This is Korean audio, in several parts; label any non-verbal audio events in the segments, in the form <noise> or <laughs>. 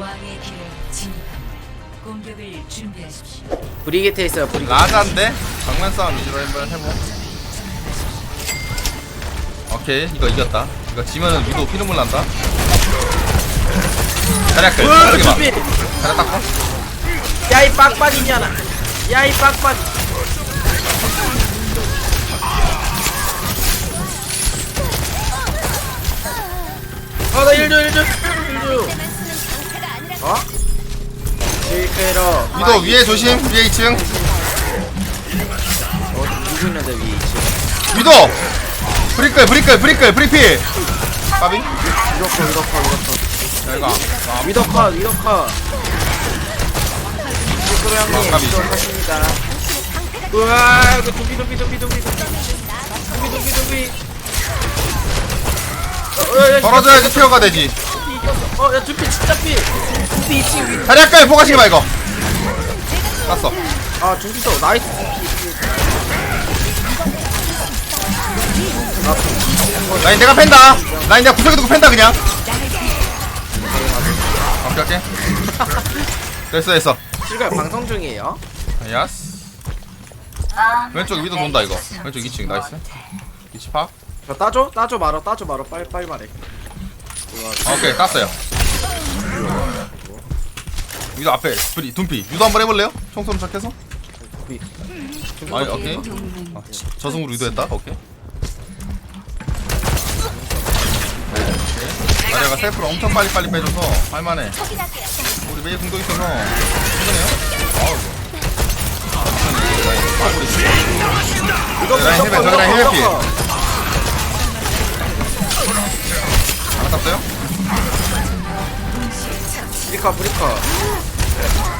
왕의 길을 진입합니다. 공격을 준비하십시오. 브리게트 있어요 브리게트 라자인데 정면 싸움 위주로 한번 해보. 오케이 이거 이겼다. 이거 지면은 위도 피눈물 난다. 으 빠르게 봐. 준비 자리 닦고. 야이 빡빡이냐나 야이 빡빡 어나 1조 1조 1조 어? 실크로 위도 위에 조심. 위에 2층. 어 누구 있는데 위에 있지 위도. 브리클 브리클 브리클 브리필. 까비. 위도커 자 이거. 아, 위도커 위도커 실크로 아, 형님 까비. 위도커십니다 우와 이거 두비 두비 두비 두비 두비 두비 두비 두비 어, 야, 야, 떨어져야지 케어가 되지. 이겼어 어야 두비 진짜 피 두비 있지 위 자리야 끌. 포커싱 봐 이거. 땄어. 아 중기도 나이스 라인 내가 팬다. 라인 내가 구석에 두고 팬다 그냥. 오케이 오케이. <laughs> 됐어 됐어. 실가 방송 중이에요 야스. 왼쪽 위도 돈다 이거. 왼쪽 2층 나이스. 2층 파. 저 따줘 따줘 말어 따줘 말어 빨리 빨리 말해 아, 오케이 땄어요. 위도 앞에 브리 둠피. 유도 한번 해볼래요? 총소름 착해서. 아니 오케이. 아, 지- 저승으로 유도했다. 오케이. 아래가 셀프를 엄청 빨리 빨리 빼줘서 할만해. 우리 메이 공도 있어서 힘드네요. 아우. 이거 라인 힐백, 저기 라인 힐백 피. 땄어요? 브리커 브리커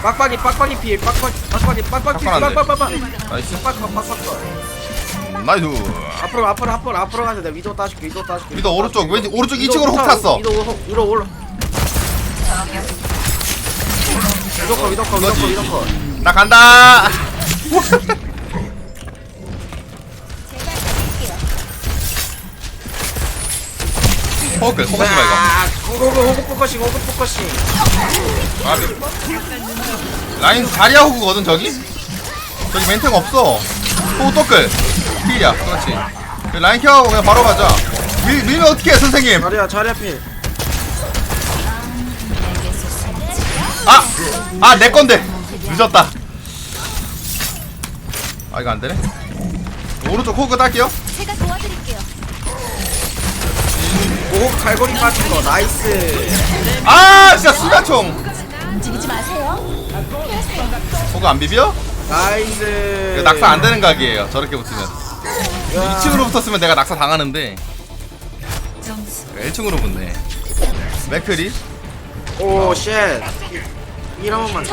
빡빡이 빡빡이 피 빡빡이 빡빡이 빡빡이 피 빡빡한데. 빡빡빡 나이스. 빡빡 빡빡 나이스. 앞으로 앞으로 앞으로 앞으로 가자 내가 위도 따줄게 위도 따줄게 위도 오른쪽 왠지 오른쪽 위도 2층으로 혹 타, 탔어. 위도 호- 위로 올라 위도커 위도커 위도커 그거지. 위도커 나 간다. <laughs> 호그 호그 봐아 호구 호구 포커싱 호구 포커싱 이거. 아, 라인 다리아 호그거든 저기. 저기 멘탱 없어. 호그 또끌. 필이야. 그렇지. 그 라인 케어하고 그냥 바로 가자. 밀 밀면 어떻게 해 선생님? 자리야 자리야 피 아! 아, 내 건데! 늦었다. 아, 이거 안 되네? 오른쪽 호그 딸게요. 오 갈고리 빠진 거 나이스 아, 진짜 수가총! 움직이지 마세요. 호그 안 비벼? 나이스 이거 낙사 안 되는 각이에요. 저렇게 붙으면. 2층으로 붙었으면 내가 낙사 당하는데, 점수 1층으로 붙네. 맥크리? 오쉣 이러면만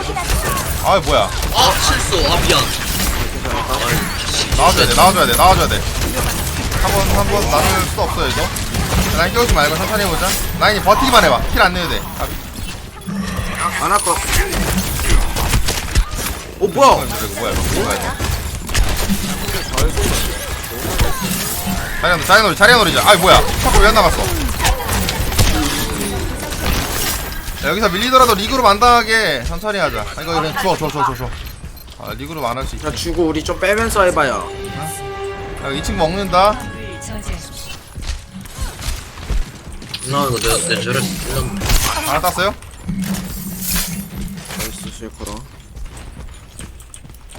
아, 뭐야. 아 실수 아 미안 나와줘야 돼, 나와줘야 돼, 나와줘야 돼. 한 번, 한번 나눌 수 없어요, 이거. 라인 깨우지 말고 천천히 해보자. 라인이 버티기만 해봐. 킬 안 내도 돼. 아, 안 할거 오 뭐야 이거 뭐야, 이거 뭐야, 이거. 자리야, 자리야 놀이, 자리야 놀이자. 아이, 뭐야. 자꾸 왜 안 나갔어? 야, 여기서 밀리더라도 리그로 만당하게 천천히 하자. 아, 이거 그냥 줘, 줘, 줘, 줘, 줘. 아, 리그로 만할 수 있어. 자 주고 우리 좀 빼면서 해봐요 야, 2층 먹는다. 나 이거 내가 내 저를 일단 하나 땄어요? 나이스 실크로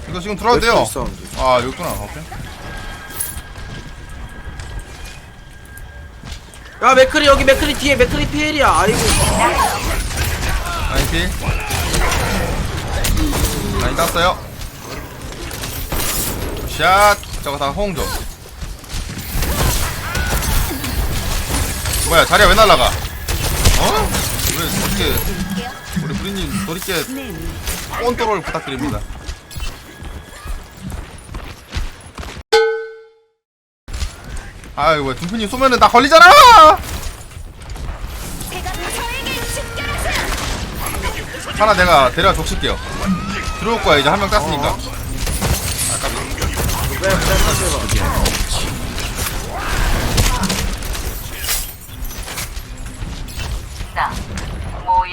이거 지금 들어도 돼요. 있어 아, 여기구나. 오케이. 야 맥크리 여기 맥크리 뒤에 맥크리 피엘이야 아이고 라인 킬. 라인 땄어요. 샷. 저거 다 호응조. 뭐야, 자리야 왜 날라가? 어? 왜 어떻게 우리 부리님 도리께 온도를 부탁드립니다. 아유, 왜 둠피님 쏘면은 나 걸리잖아! 하나 내가 데려가 족칠게요. 들어올 거야, 이제 한 명 땄으니까. 빼 빼면서 해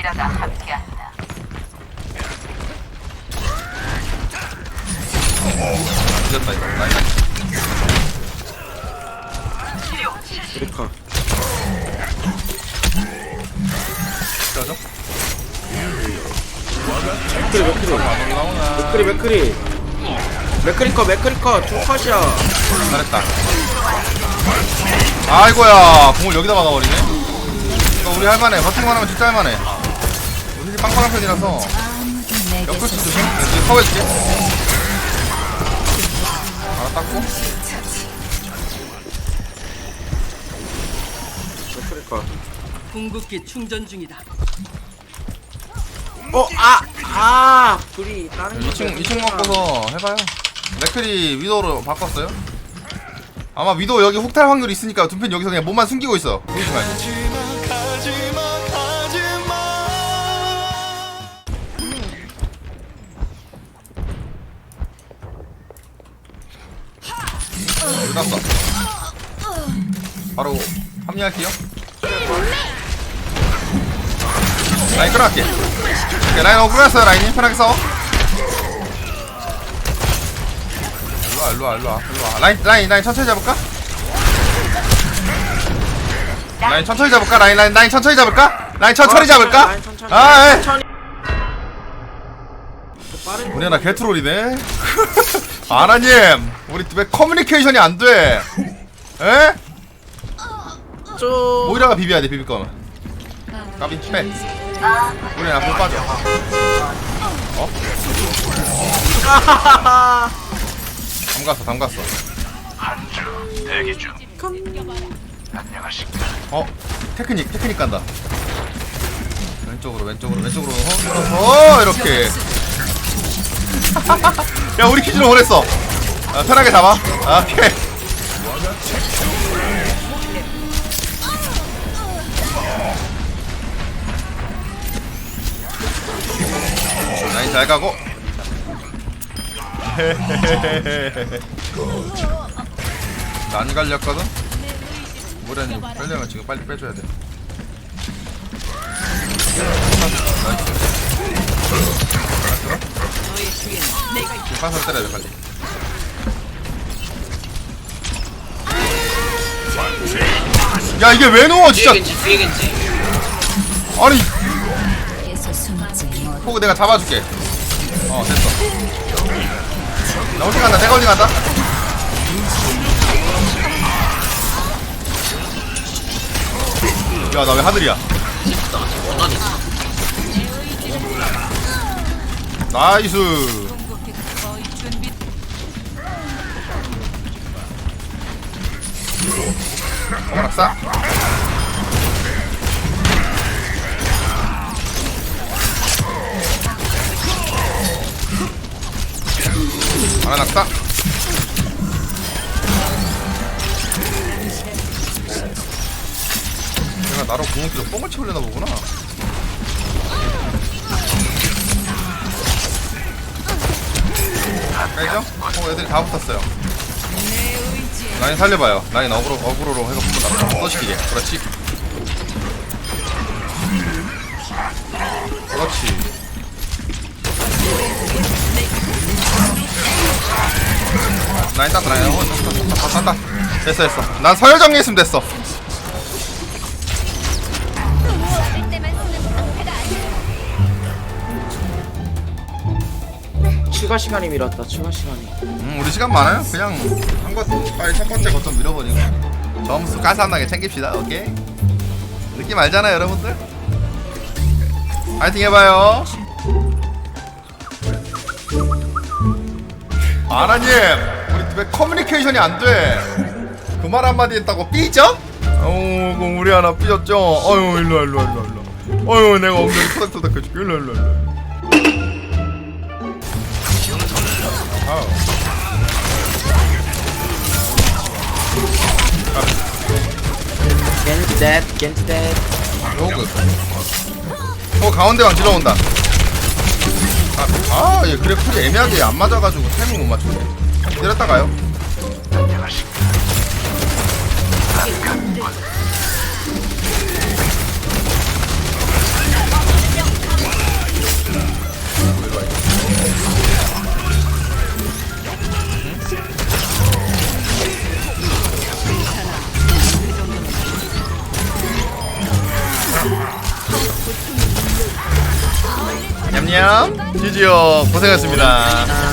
아이라가 함께한다. 이겼다 이거 나이 브리카 나이스 죠 맥크리 맥크리. 안 올라오나 맥크리 맥크리 맥크리 거 맥크리 거두 컷이야. 잘했다. 아이고야 공을 여기다 받아버리네. 이거 우리 할만해. 버팅만 하면 진짜 할만해. 집 빵빵한 편이라서 옆으로 치 조심. 이제 커버해줄게. 알아 닦고. 컷 궁극기 충전 중이다. 어, 아, 아, 불이 다른 2층 2층 먹고서 해봐요. 맥클이 위도로 바꿨어요? 아마 위도 여기 혹탈 확률이 있으니까 둠펜 여기서 그냥 몸만 숨기고 있어. 보이지 말고 끝났어 바로 합류할게요 라인 끌어갈게 오케이, 라인 억울했어요 라인이 편하게 싸워 일로와 일로와 일로와 일로와 라인 라인 라인 천천히 잡을까? 라인 천천히 잡을까? 라인 라인 라인 천천히 잡을까? 라인 천천히 잡을까? 라인 천천히. 아 에. 천천히. 빠른 우리 하나 개트롤이네 <laughs> 아나님 우리 왜 커뮤니케이션이 안 돼 에? 쪽. 모이라가 비벼야 돼 비빌 거면 까비 빼 우리 앞으로 빠져 어? <laughs> 담갔어 담갔어 어? 테크닉 테크닉 간다 왼쪽으로 왼쪽으로 왼쪽으로 어, 어 이렇게 야 우리 퀴즈를 원했어. 아, 편하게 잡아. 아 피해 라인 잘 가고. 난 갈렸거든? 모래님 빼려면 지금 빨리 빼줘야 돼. 지금 파서 때려야 돼 빨리. 야 이게 왜 누워 뒤에 진짜 겐지 뒤에 겐지. 아니. 포그 내가 잡아줄게. 어 됐어. 나 홀딩 간다 내가 홀딩 간다. 야 나 왜 하늘이야 나이스. 어머나 싸. 하나 낙사 내가 나로 공격기로 뽕을 채우려나 보구나 빼죠? 어 애들이 다 붙었어요. 라인 살려봐요. 라인 어그로, 어그로로 한번 나 써시키게. 그렇지. 그렇지. 라인 땄다 라인. 어 땄다 땄다 땄다. 됐어 됐어. 난 서열 정리했으면 됐어 추가 시간이 밀었다. 추가 시간이. 음 우리 시간 많아요 그냥 한것 빨리 첫 번째 거점 밀어버리고 점수 가산하게 챙깁시다 오케이 느낌 알잖아요 여러분들 파이팅 해봐요 아나님 우리 왜 커뮤니케이션이 안 돼 그 말 한마디 했다고 삐져? 어우 그 우리 하나 삐졌죠? 어휴 일로와 일로와 일로와 일로와 어휴 내가 엉덩이 토닥토닥 해줄게 일로와 일로와 일로 댓, 겐지 댓. 로그 어 가운데 왕 질러온다. 아, 아, 얘 그래 풀이 애매하게 안 맞아가지고 타이밍 못 맞추네. 내렸다 가요 지지요 고생했습니다